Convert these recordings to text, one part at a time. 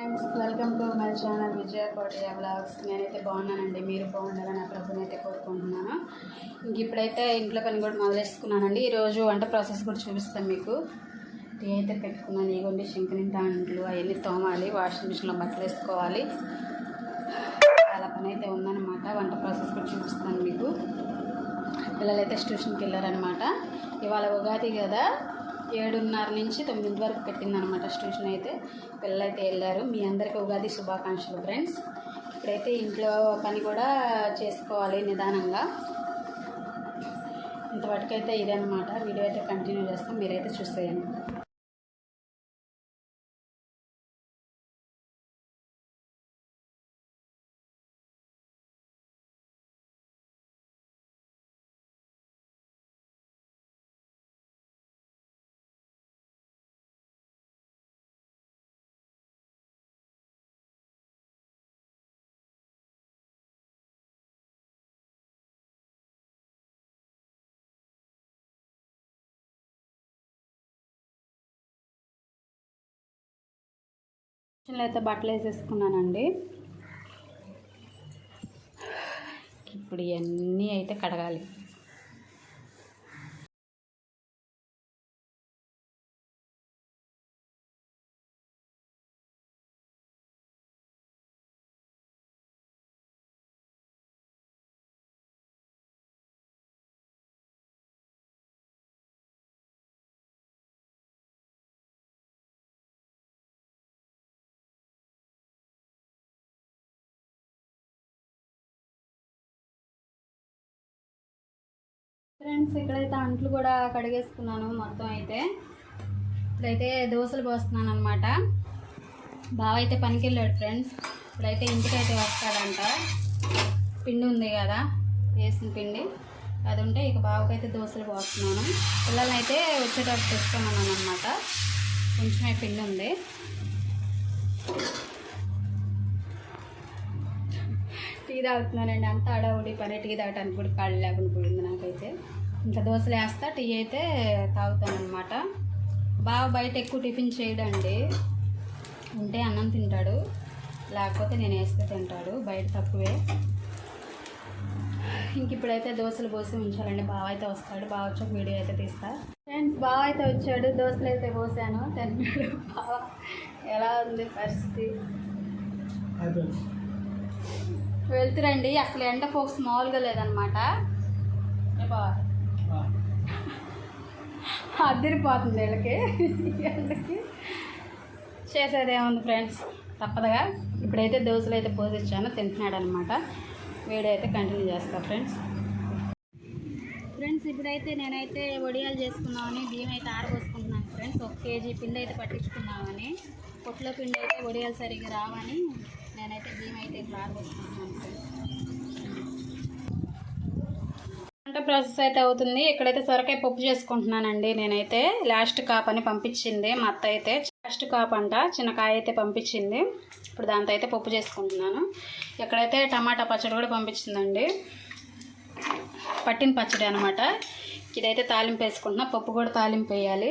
Friends welcome to my channel Vijaya Kotiya blogs నేనైతే బాగున్నానండి. మీరు బాగుండాలని ఆ ప్రభుని అయితే కోరుకుంటున్నాను. ఇంక ఇప్పుడైతే ఇంట్లో పని కూడా మొదలేసుకున్నానండి. ఈరోజు వంట ప్రాసెస్ కూడా చూపిస్తాను మీకు. టీ అయితే పెట్టుకున్నాను. ఇగోండి శంకరి దాంట్లు అవన్నీ తోమాలి. వాషింగ్ మిషన్లో బట్టలు వేసుకోవాలి. చాలా పని అయితే ఉందన్నమాట. వంట ప్రాసెస్ కూడా చూపిస్తాను మీకు. పిల్లలైతే ట్యూషన్కి వెళ్ళారనమాట ఇవాళ ఉగాది కదా. ఏడున్నర నుంచి తొమ్మిది వరకు పెట్టిందనమాట ట్యూషన్ అయితే. పిల్లలైతే వెళ్ళారు. మీ అందరికీ ఉగాది శుభాకాంక్షలు ఫ్రెండ్స్ ఇప్పుడైతే ఇంట్లో పని కూడా చేసుకోవాలి నిదానంగా. ఇంతవరకైతే ఇదనమాట వీడియో అయితే కంటిన్యూ చేస్తాం. మీరైతే చూసేయండి. కిచెన్లో అయితే బట్టలు వేసేసుకున్నానండి. ఇప్పుడు ఇవన్నీ అయితే కడగాలి. ఫ్రెండ్స్ ఇక్కడైతే అంట్లు కూడా కడిగేసుకున్నాను మొత్తం అయితే. ఇప్పుడైతే దోశలు పోస్తున్నాను అనమాట బావ అయితే పనికి వెళ్ళాడు ఫ్రెండ్స్. ఇప్పుడైతే ఇంటికైతే వస్తాడంట. పిండి ఉంది కదా వేసిన పిండి. అది ఉంటే ఇక బావకైతే దోశలు పోస్తున్నాను. పిల్లల్ని అయితే వచ్చేటప్పుడు తెచ్చుకున్నాను అనమాట కొంచెమే పిండి ఉంది. టీ తాగుతున్నానండి. అంత అడవుడి పని టీ తాగడానికి కూడా కాళ్ళు లేకుండా పోయింది నాకైతే. ఇంకా దోశలు వేస్తా టీ అయితే తాగుతానమాట బాగా బయట ఎక్కువ టిఫిన్ చేయడండి. ఉంటే అన్నం తింటాడు. లేకపోతే నేను వేస్తే తింటాడు బయట తక్కువే. ఇంక ఇప్పుడైతే దోశలు పోసి ఉంచాలండి. బావ అయితే వస్తాడు. బావ వచ్చాక వీడియో అయితే తీస్తా. ఫ్రెండ్స్ బావ అయితే వచ్చాడు. దోశలు అయితే పోసాను. తిన్నాడు బావ ఎలా ఉంది పరిస్థితి? వెళ్తురండి. అసలు ఎండ ఫోక్స్ మామూలుగా లేదనమాట. అద్దరిపోతుంది వీళ్ళకి అదిరిపోతుంది వీళ్ళకి. చేసేదేముంది ఫ్రెండ్స్? తప్పదుగా. ఇప్పుడైతే దోశలు అయితే పోసిచ్చాను తింటున్నాడు అనమాట వీడియో అయితే కంటిన్యూ చేస్తా ఫ్రెండ్స్. ఫ్రెండ్స్ ఇప్పుడైతే నేనైతే వడియాలు చేసుకున్నామని బియ్యం అయితే ఆరబోసుకుంటున్నాను ఫ్రెండ్స్. ఒక కేజీ పిండి అయితే పట్టించుకున్నామని పొట్ల పిండి అయితే వడియాలు సరిగ్గా రావని నేనైతే బియ్యం అయితే ఇప్పుడు వంట ప్రాసెస్ అయితే అవుతుంది. ఇక్కడైతే సొరకాయ పప్పు చేసుకుంటున్నానండి నేనైతే. లాస్ట్ కాప్ అని పంపించింది మా అత్త అయితే. లాస్ట్ కాప్ అంట చిన్న కాయ అయితే పంపించింది. ఇప్పుడు దాంతో అయితే పప్పు చేసుకుంటున్నాను. ఇక్కడైతే టమాటా పచ్చడి కూడా పంపించిందండి. పట్టిన పచ్చడి అనమాట ఇదైతే తాలింపు వేసుకుంటున్నా. పప్పు కూడా తాలింపు వేయాలి.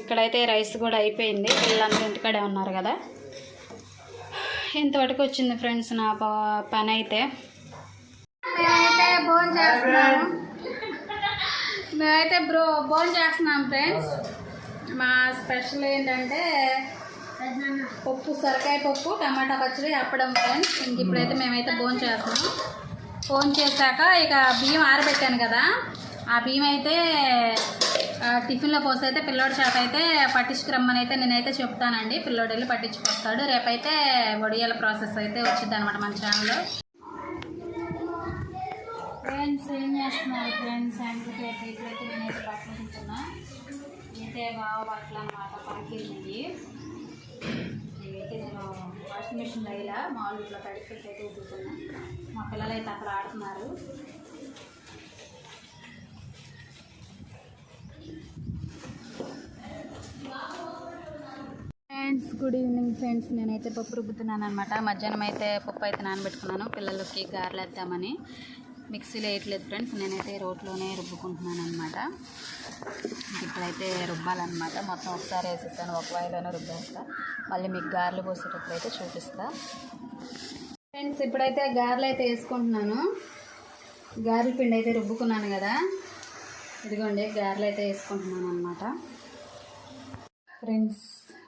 ఇక్కడైతే రైస్ కూడా అయిపోయింది. పిల్లలందరూ ఇంటికాడే ఉన్నారు కదా. ఇంతవరకు వచ్చింది ఫ్రెండ్స్ నా ప- పని అయితే మేమైతే భోజనం చేస్తున్నాము. మేమైతే బ్రో భోజనం చేస్తున్నాం ఫ్రెండ్స్. మా స్పెషల్ ఏంటంటే పప్పు సొరకాయ పప్పు టమాటా పచ్చడి అప్పడం ఫ్రెండ్స్. ఇంక ఇప్పుడైతే మేమైతే భోజనం చేస్తున్నాం. ఫోన్ చేశాక ఇక బియ్యం ఆరబెట్టాను కదా. ఆ బియ్యం అయితే టిఫిన్లో కోసం అయితే పిల్లోడి చేత అయితే పట్టించుకురమ్మని అయితే నేనైతే చెప్తానండి. పిల్లోడు వెళ్ళి పట్టించుకొస్తాడు. రేపైతే వడియాల ప్రాసెస్ అయితే వచ్చింది అనమాట మన ఛానల్లో ఫ్రెండ్స్ ఏం చేస్తున్నారు ఫ్రెండ్స్? అండ్ అయితే నేనైతే బట్టలు అయితే బాగా బట్టలు అనమాట పనికిరినాయి ఇవైతే నేను వాషింగ్ మిషన్ ఇలా మామూలు ఇట్లా తడిపెట్టి అయితే ఉతుకుతున్నా మా పిల్లలు అయితే అక్కడ ఆడుతున్నారు. ఫ్రెండ్స్ గుడ్ ఈవినింగ్ ఫ్రెండ్స్ నేనైతే పప్పు రుబ్బుతున్నాను అనమాట మధ్యాహ్నం అయితే పప్పు అయితే నానబెట్టుకున్నాను. పిల్లలకి గారెలేద్దామని మిక్సీలో వేయట్లేదు ఫ్రెండ్స్ నేనైతే రోట్లోనే రుబ్బుకుంటున్నాను అనమాట ఇప్పుడైతే రుబ్బాలన్నమాట. మొత్తం ఒకసారి వేసేస్తాను ఒక వాయిలోనే రుబ్బేస్తా. మళ్ళీ మీకు గారెలు పోసేటప్పుడు అయితే చూపిస్తా. ఫ్రెండ్స్ ఇప్పుడైతే గారెలు అయితే వేసుకుంటున్నాను. గారెల పిండి అయితే రుబ్బుకున్నాను కదా. ఇదిగోండి గారెలు అయితే వేసుకుంటున్నాను అనమాట ఫ్రెండ్స్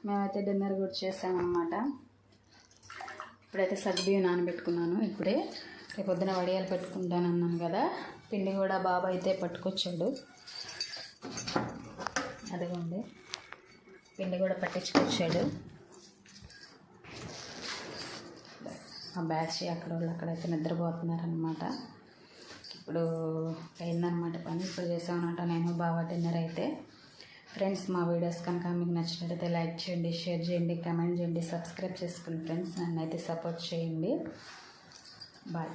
మేమైతే డిన్నర్ కూడా చేసామన్నమాట. ఇప్పుడైతే సగ్బియ్యం నానబెట్టుకున్నాను. ఇప్పుడే రేపు పొద్దున వడియాలు పెట్టుకుంటాను అన్నాను కదా. పిండి కూడా బాబా అయితే పట్టుకొచ్చాడు. అదిగోండి. పిండి కూడా పట్టించుకొచ్చాడు. ఆ బ్యాచ్ అక్కడ వాళ్ళు అక్కడైతే నిద్రపోతున్నారనమాట ఇప్పుడు అయిందనమాట పని. ఇప్పుడు చేసామన్నమాట నేను బాబా డిన్నర్ అయితే. ఫ్రెండ్స్ మా వీడియోస్ కనుక మీకు నచ్చినట్లయితే లైక్ చేయండి షేర్ చేయండి కమెంట్ చేయండి సబ్స్క్రైబ్ చేసుకోండి ఫ్రెండ్స్ నన్ను అయితే సపోర్ట్ చేయండి. బాయ్